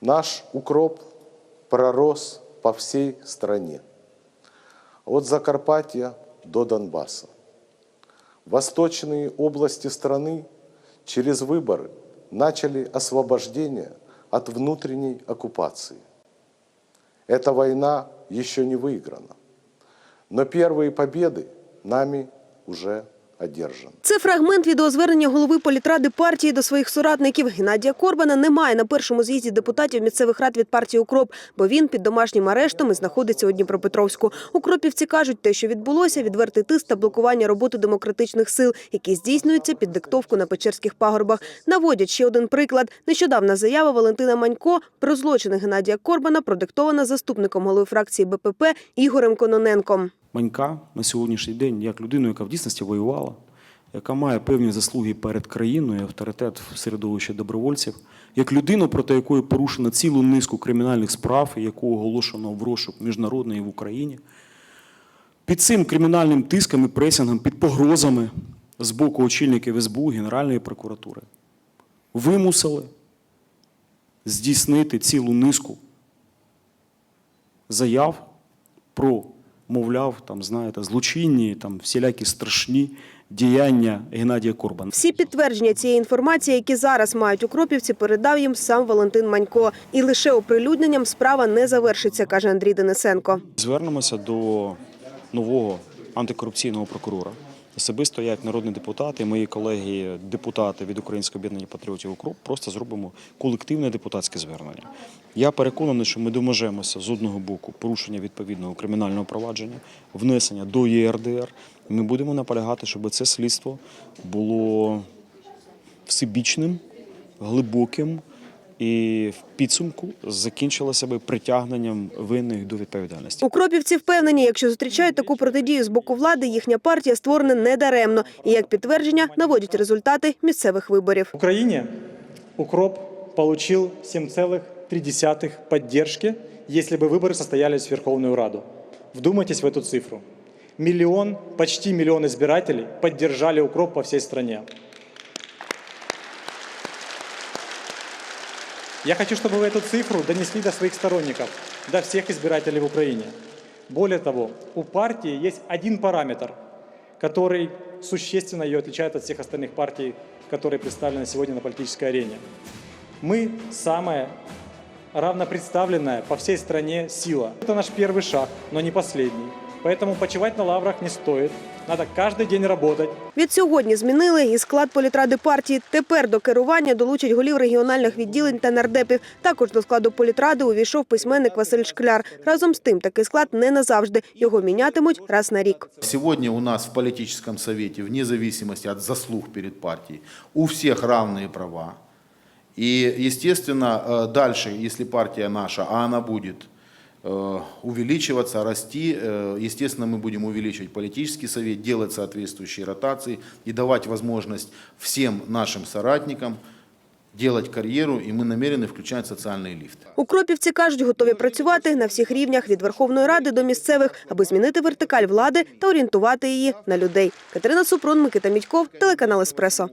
Наш укроп пророс по всей стране, от Закарпатья до Донбасса. Восточные области страны через выборы начали освобождение от внутренней оккупации. Эта война еще не выиграна, но первые победы нами уже одержаны. Це фрагмент відеозвернення голови політради партії до своїх соратників. Геннадія Корбана немає на першому з'їзді депутатів місцевих рад від партії Укроп, бо він під домашнім арештом і знаходиться у Дніпропетровську. Укропівці кажуть, те, що відбулося, відвертий тиск та блокування роботи демократичних сил, які здійснюються під диктовку на Печерських пагорбах. Наводять ще один приклад. Нещодавна заява Валентина Манько про злочини Геннадія Корбана продиктована заступником голови фракції БПП Ігорем Кононенком. Манька на сьогоднішній день як людину, яка в дійсності воювала, яка має певні заслуги перед країною, авторитет в середовищі добровольців, як людину, проти якої порушено цілу низку кримінальних справ, яку оголошено в розшук міжнародний і в Україні. Під цим кримінальним тиском і пресінгом, під погрозами з боку очільників СБУ Генеральної прокуратури вимусили здійснити цілу низку заяв про, мовляв, там, знаєте, злочинні, там, всілякі страшні діяння Геннадія Корбана. Всі підтвердження цієї інформації, які зараз мають укропівці, передав їм сам Валентин Манько. І лише оприлюдненням справа не завершиться, каже Андрій Денисенко. Звернемося до нового антикорупційного прокурора. Особисто як народний депутат і мої колеги, депутати від Українського об'єднання патріотів УКРОП, просто зробимо колективне депутатське звернення. Я переконаний, що ми доможемося з одного боку порушення відповідного кримінального провадження, внесення до ЄРДР. Ми будемо наполягати, щоб це слідство було всебічним, глибоким і в підсумку закінчилося би притягненням винних до відповідальності. Укропівці впевнені, якщо зустрічають таку протидію з боку влади, їхня партія створена недаремно. І як підтвердження наводять результати місцевих виборів. В Украине укроп получил 7,3 поддержки, если бы выборы состоялись в Верховную Раду. Вдумайтесь в эту цифру. Миллион, почти миллион избирателей поддержали укроп по всей стране. Я хочу, чтобы вы эту цифру донесли до своих сторонников, до всех избирателей в Украине. Более того, у партии есть один параметр, который существенно ее отличает от всех остальных партий, которые представлены сегодня на политической арене. Мы самая равнопредставленная по всей стране сила. Это наш первый шаг, но не последний. Поэтому почивать на лаврах не стоит. Надо каждый день работать, Від сьогодні змінили і склад політради партії. Тепер до керування долучать голів регіональних відділень та нардепів. Також до складу політради увійшов письменник Василь Шкляр. Разом з тим, такий склад не назавжди. Його мінятимуть раз на рік. Сегодня у нас в политическом совете, вне зависимости от заслуг перед партией, у всех равные права. И, естественно, э, дальше, если партия наша, а она будет э, увеличиваться, расти, э, естественно, мы будем увеличивать политический совет, делать соответствующие ротации и давать возможность всем нашим соратникам делать карьеру, и мы намерены включать социальные лифты. Укропівці кажуть, готові працювати на всіх рівнях від Верховної Ради до місцевих, аби змінити вертикаль влади та орієнтувати її на людей. Катерина Супрун, Микита Мідьков, телеканал Еспресо.